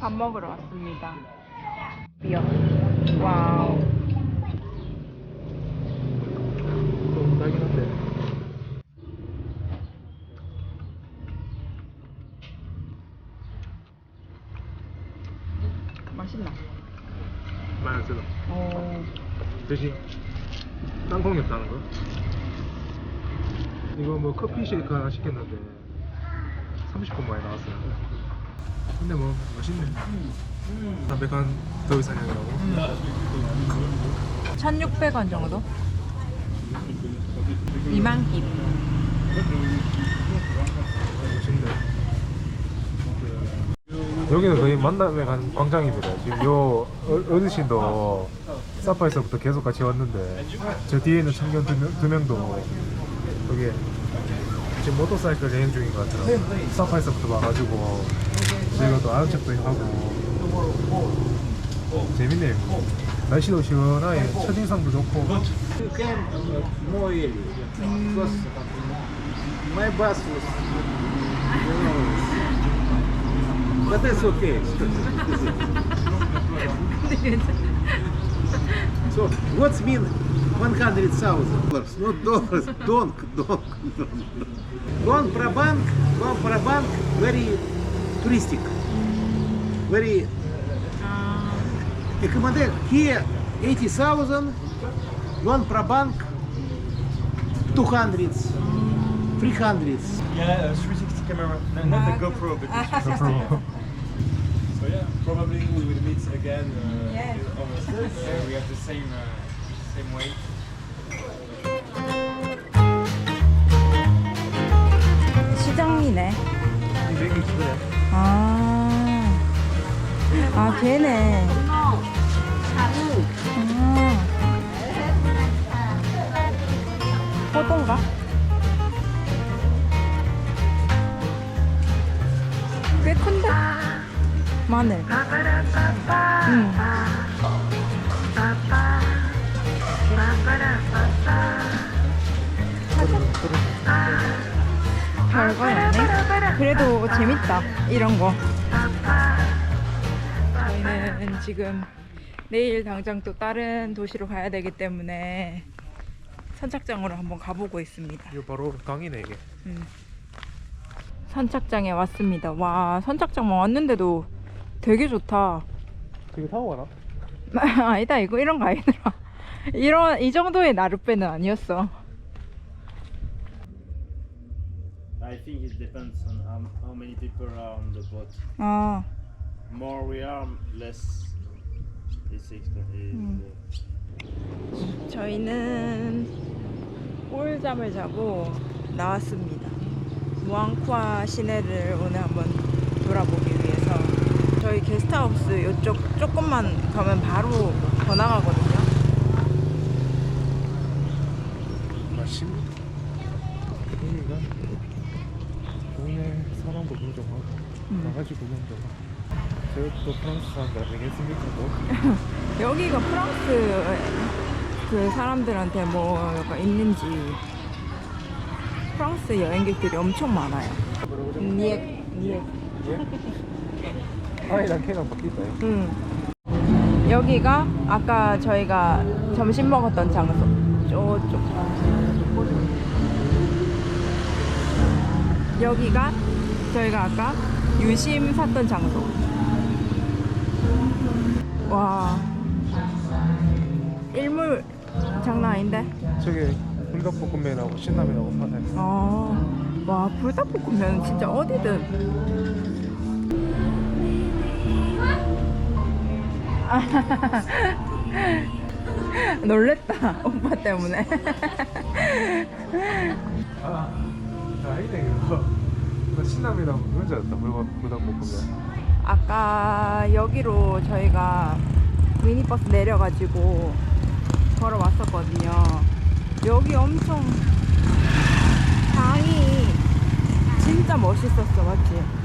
밥 먹으러 왔습니다. 비어. 와우. 좀 달긴 한데. 맛있나? 쓰다. 오. 대신 땅콩이 없다는 거. 이거 뭐 커피 쉐이크 하나 시켰는데 30분 만에 나왔어요. 근데 뭐 맛있네. 담백한 더위 사냥이라고. 1,600원 정도? 2만 깁. 맛있네. 여기는 거의 만남에 간 광장입니다. 지금 요 어- 어르신도 사파에서부터 계속 같이 왔는데 저 뒤에 있는 청년 두, 명, 두 명도 여기 지금 모터사이클 여행 중인 것 같더라고요. 사파에서부터 와가지고 저희가 또 아는 척도 하고 재밌네요. 날씨도 시원하게 첫인상도 좋고 uh, but that's okay. so what's mean 100,000 dollars? Not dollars, donk, donk, donk. Don Prabang, Don Prabang, very touristic, very accommodate here 80,000 One Probank 200 300 Yeah, a 360 camera. No, not the GoPro, but the 360. so yeah, probably we will meet again uh, Yes. on the stage. Yeah, we have the same uh, same weight. 시장이네. 아, 걔네. 아. 포도인가? 꽤 큰데? 마늘. 응. 별거였네. 그래도 재밌다. 이런 거. 저희는 지금 내일 당장 또 다른 도시로 가야 되기 때문에 선착장으로 한번 가보고 있습니다. 이거 바로 강이네 이게. 음. 선착장에 왔습니다. 와, 선착장만 왔는데도 되게 좋다. 이거 타고 가나? 아니다, 이거 이런 거 아니더라. 이런, 이 정도의 나룻배는 아니었어. I think it depends on how, how many people are on the boat. 아, More we are, less it's expensive. 음. 저희는 꿀잠을 자고 나왔습니다. 무앙쿠아 시내를 오늘 한번 돌아보기 위해서 저희 게스트하우스 이쪽 조금만 가면 바로 더 나가거든요. 맛있네. 여기가 동네 사람도 구경하고 음. 강아지 구경도 하고 저것도 프랑스 사람들 아니겠습니까? 또? 여기가 프랑스 그 사람들한테 뭐 약간 있는지 프랑스 여행객들이 엄청 많아요. 니엑, 니엑. 예? 아이랑 걔랑 바뀌었다. 응. 여기가 아까 저희가 점심 먹었던 장소. 저쪽. 여기가 저희가 아까 유심 샀던 장소. 와. 일물 장난 아닌데? 저기 불닭볶음면하고 신라면하고 파네. 아, 와 불닭볶음면 진짜 어디든 놀랬다 오빠 때문에 아, 아니네 이거. 나 신라면하고 그런 줄 알았다. 불닭- 불닭볶음면. 아까 여기로 저희가 미니버스 내려가지고 걸어왔었거든요 여기 엄청 방이 진짜 멋있었어 맞지?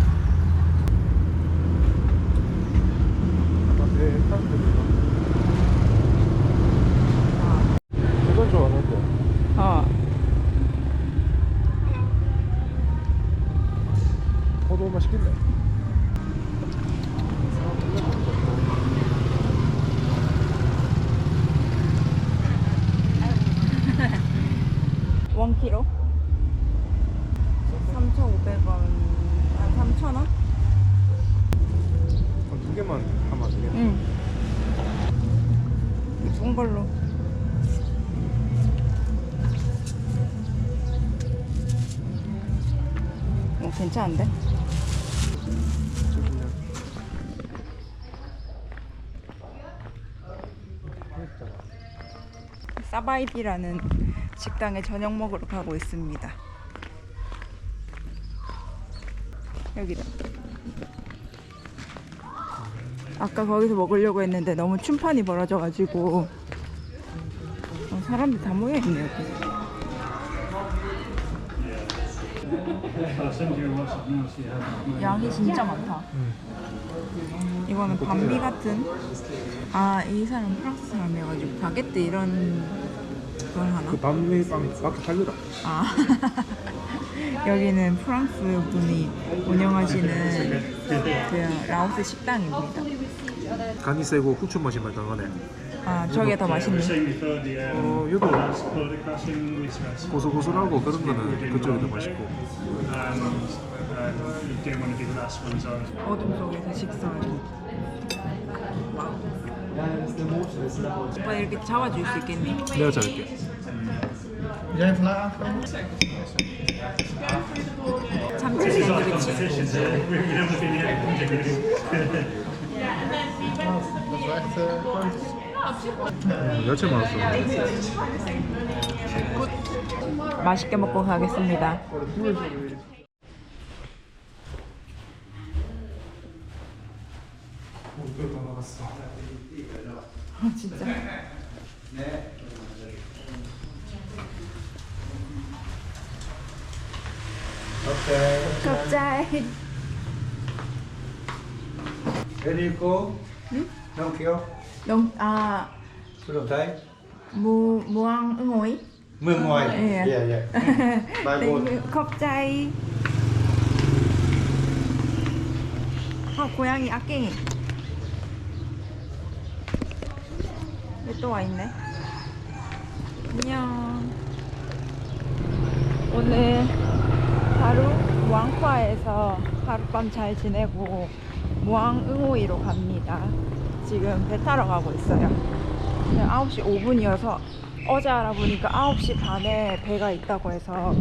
네, 사람들이. 아, 이건 좋아하는데. 어. 포도 맛있겠네. 이런 걸로. 어, 괜찮은데? 사바이비라는 식당에 저녁 먹으러 가고 있습니다. 여기다. 아까 거기서 먹으려고 했는데 너무 춤판이 벌어져가지고 어, 사람들 다 모여 있네 여기. 양이 진짜 많다. 이거는 밤비 같은 아 이 사람 프랑스 사람이어가지고 바게트 이런 걸 하나? 그 밤미빵 밖에 팔더라. 아 여기는 프랑스 분이 운영하시는 그 라오스 식당입니다. 간이 세고 후추 맛이 많이 강하네. 아 저게 더 맛있네. 어, 얘도 고소고소하고 그런 거는 그쪽이 더 맛있고. 어둠 속에서 식사하기. 오빠 이렇게 잡아줄 수 있겠니? 내가 잘할게. 야채 많았어. 맛있게 먹고 가겠습니다. 아 진짜. 갑자기. Enrico, Don't kill. 영, 아, Phương thấy. 무, 무항 응오이? Mưa ngoài. Yeah. Yeah, yeah. Bài một. 갑자기. 아, 고양이 악갱이. 얘또와 있네. 안녕. 오늘 하루 무앙파에서 하룻밤 잘 지내고 무앙응오이로 갑니다. 지금 배 타러 가고 있어요. 그냥 9시 5분이어서 어제 알아보니까 9시 반에 배가 있다고 해서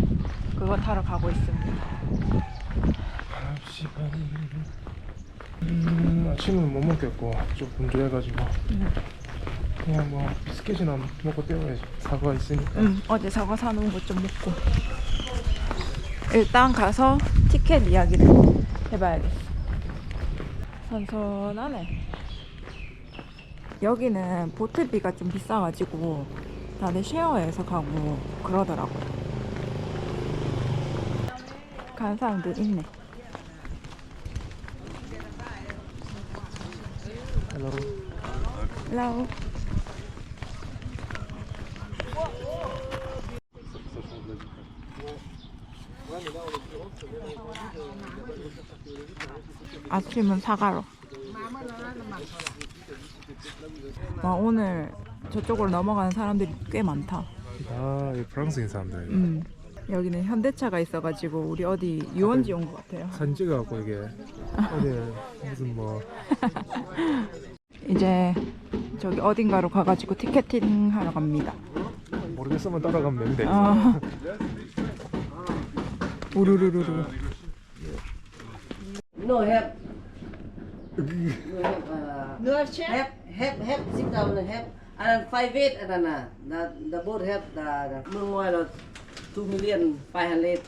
그거 타러 가고 있습니다. 음, 아침은 못 먹겠고 좀 분주해가지고 그냥 뭐 비스켓이나 먹고 때워야지. 사과 있으니까. 응, 어제 사과 사놓은 거 좀 먹고. 일단 가서 티켓 이야기를 해봐야겠어. 선선하네. 여기는 보트비가 좀 비싸가지고 다들 쉐어해서 가고 그러더라고요. 가는 사람들 있네. Hello. 아침은 사과로. 와 오늘 저쪽으로 넘어가는 사람들이 꽤 많다. 아, 이 프랑스인 사람들. 음. 여기는 현대차가 있어가지고 우리 어디 유원지 온 것 같아요. 사진 찍어갖고 이게 어디 무슨 뭐 이제 저기 어딘가로 가가지고 티켓팅 하러 갑니다. 모르겠으면 따라가면 되는데. 아. 우르르르르. No. No. Uh, no help. Help. Help. Sit down and help. And five eight and then uh, the the boat help the the Mương Ngoi là two million five hundred.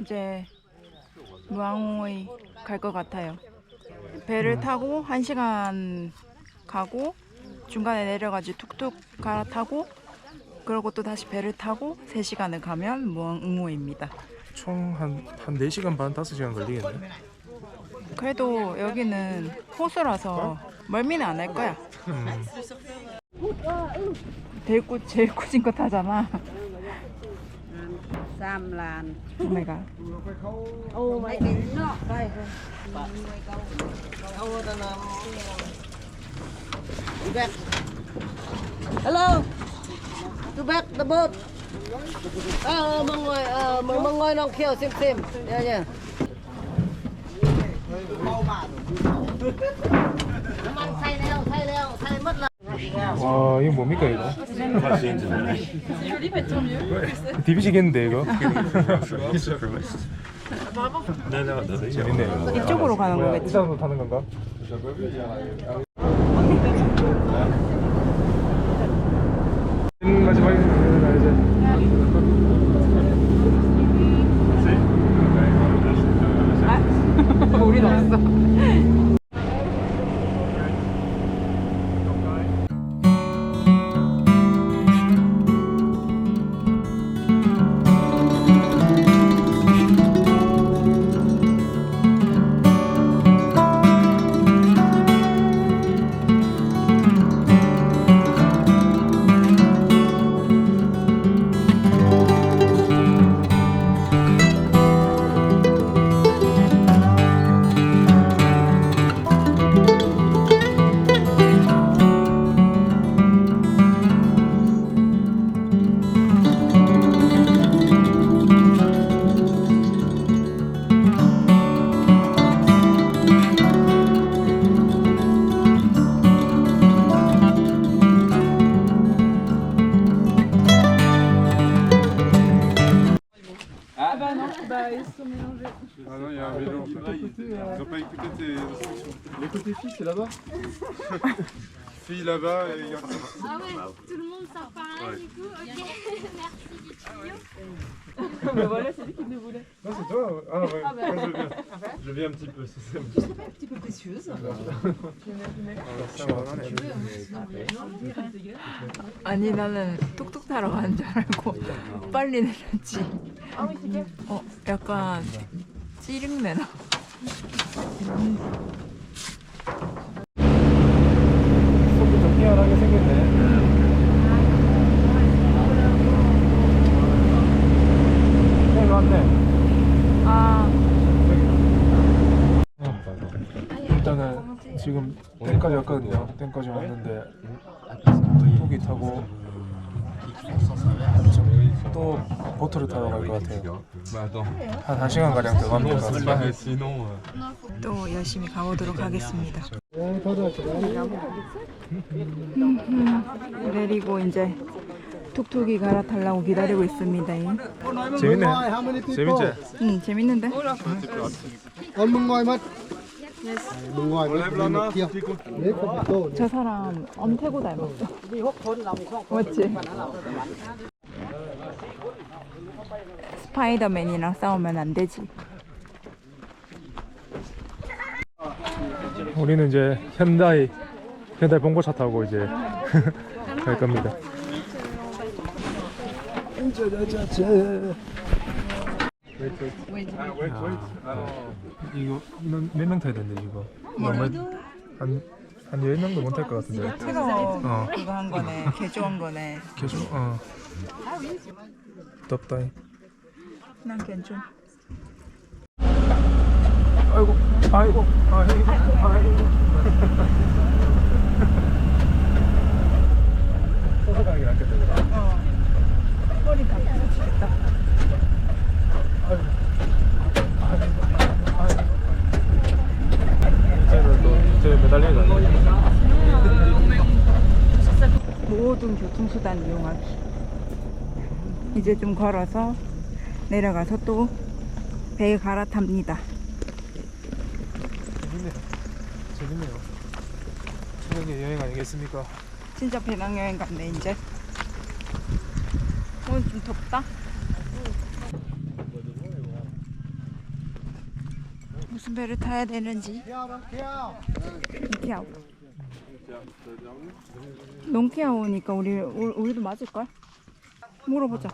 이제 무앙호이 갈 것 같아요. 배를 타고 한 시간 가고 중간에 내려가지고 툭툭 갈아타고 그러고 또 다시 배를 타고 3시간을 가면 무앙응호입니다. 총 한 한 4시간 반 5시간 걸리겠네. 그래도 여기는 호수라서 멀미는 안 할 거야. 음. 제일 꾸 제일 꾸진 거 타잖아. 3 làn. 오메가. Ô mày cái nọ đây. Ô đó là Đi back. Hello. To back the boat. Ờ, mong ngồi, ờ, mong mong ngồi nong khiêu xem xem. Yeah, yeah. 와 이거 뭡니까 이거? 디비시겠는데 이거? 재밌네요. 이쪽으로 가는 거겠지? 이산으로 타는 건가? Là-bas et garçons. Ah ouais, tout le monde sort par là du coup, ok. Merci du tuyau. Non c'est toi Ah ouais. Moi, je viens. Je viens un petit peu, c'est ça. 아니 나는 뚝뚝 타러 가는 줄 알고 빨리 내렸지. 어 약간 찌릉내 나. 희한하게 생겼네. 네 맞네. 아 일단은 지금 땡까지 왔거든요. 땡까지 왔는데 톡이 타고 또 보트를 타러 갈 것 같아요. 한 1시간 가량 더. Sinon. 또 열심히 가보도록 하겠습니다. 내리고 이제 툭툭이 갈아타려고 기다리고 있습니다. 재밌네. 재밌지? 응 재밌는데? 저 사람 엄태고 닮았어. 맞지? 스파이더맨이랑 싸우면 안 되지. 우리는 이제 현다이 현다이 봉고차 타고 이제 갈 겁니다. 이거 몇 명 타야 되는데 이거 너무 한한 10명도 못 탈 것 같은데 새로 어. 그거 한 거네. 개조한 거네. 계속 어 덥다이 난 괜찮. 아이고 아이고 아이고 아이고 서서 가는 게 낫겠다 그래. 어. 허리 다 부러지겠다. 아이고 아이고 아이고 쟤는 또 쟤 매달리는 거 아니야? 모든 교통수단 이용하기. 이제 좀 걸어서 내려가서 또 배에 갈아탑니다. 재밌네요 재밌네요 최근의 여행 아니겠습니까? 진짜 배낭여행 같네 이제. 오늘 좀 덥다. 무슨 배를 타야 되는지. 롱키아오. 롱키아오니까 우리 우- 우리도 맞을 걸? 물어보자.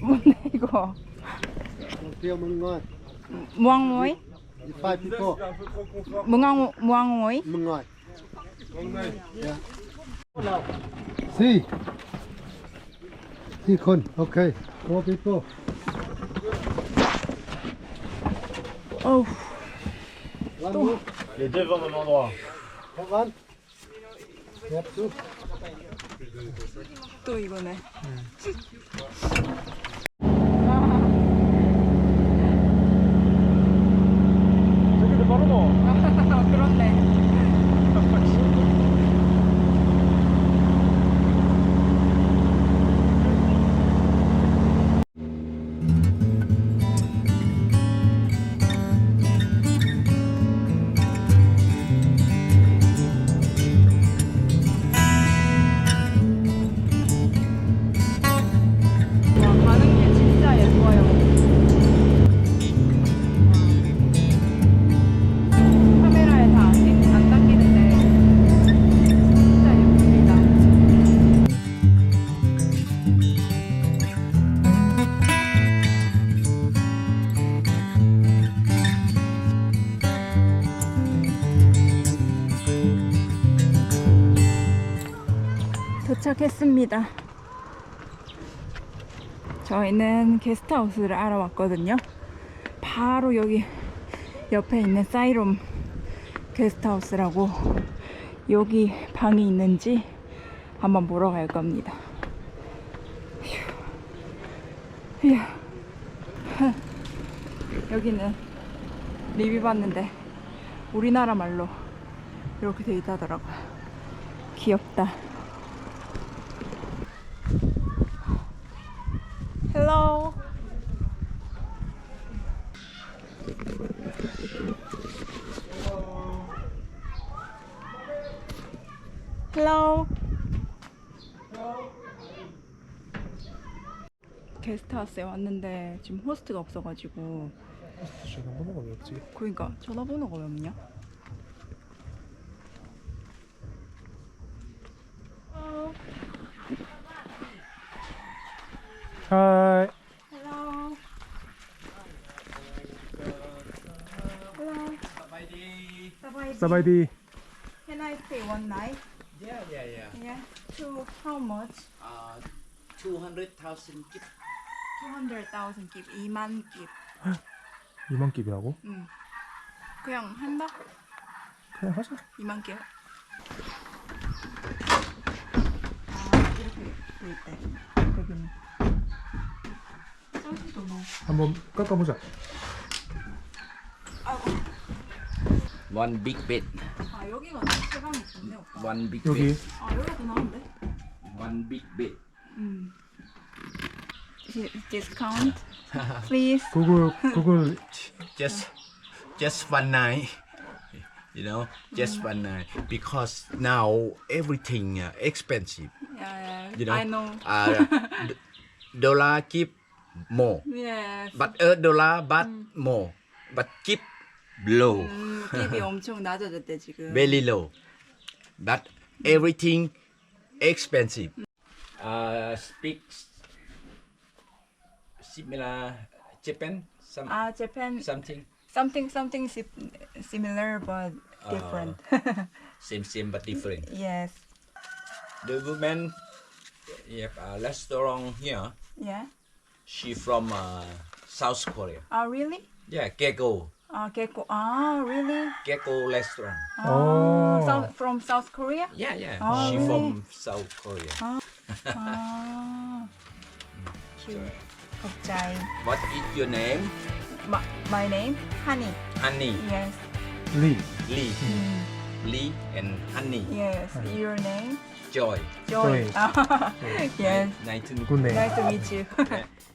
뭔데 이거? Kia mừng ngồi. 무항모이? Five people. 무항 무항모이? Mừng ngồi. Si. Si con. Okay. Four people. 어우 One move. Les deux vont au même endroit. One. Yep, two. 또 이거네. 도착했습니다. 저희는 게스트하우스를 알아왔거든요. 바로 여기 옆에 있는 사이롬 게스트하우스라고 여기 방이 있는지 한번 보러 갈 겁니다. 휴. 휴. 여기는 리뷰 봤는데 우리나라 말로 이렇게 돼 있다더라고요. 귀엽다. Hello. Hello. 게스트하우스에 왔는데 지금 호스트가 없어가지고 전화번호가 왜 없지? 그러니까 전화번호가 왜 없냐? 하이. Hello. Hello. 사바이디. Can I stay one night? Yeah, yeah, yeah. Yeah. To how much? Uh, 200,000 kip. 200,000 깁, 2만 깁. 2만 깁이라고? 응. 그냥 한다? 그냥 하자. 2만 깁. 아, 이렇게 돼 있대. 여기는. 저기도 뭐. 한번 깎아보자. One big bed. 아, 여기가 체감이 좋네, 오빠. One big 여기 bed. 아, 여기가 더 나은데? One big bed. 음. Discount, please. 구글 구글 just just one night you know just one night because now everything uh, expensive Yeah, you know I know. uh, d- dollar keep more Yes. but a dollar but more but keep low 음, 깁이 엄청 낮아졌대 지금. very low but everything expensive uh speak similar Japan some 아, Japan something something something si- similar but different. same same but different yes. The woman have a restaurant here. Yeah. She from uh, South Korea. Ah, really? Yeah, Gecko. Uh, Gecko. Ah, really? Gecko restaurant. Ah, oh, oh. From South Korea? Yeah, yeah. Oh, she really? from South Korea. Oh. ah, cute. Sorry. What is your name? My, my name? Honey. Honey. Yes. Lee. Lee. Mm. Lee and Honey. Yes. Honey. Your name? Joy. Joy. Joy. yes. Nice to meet you. Nice to meet you.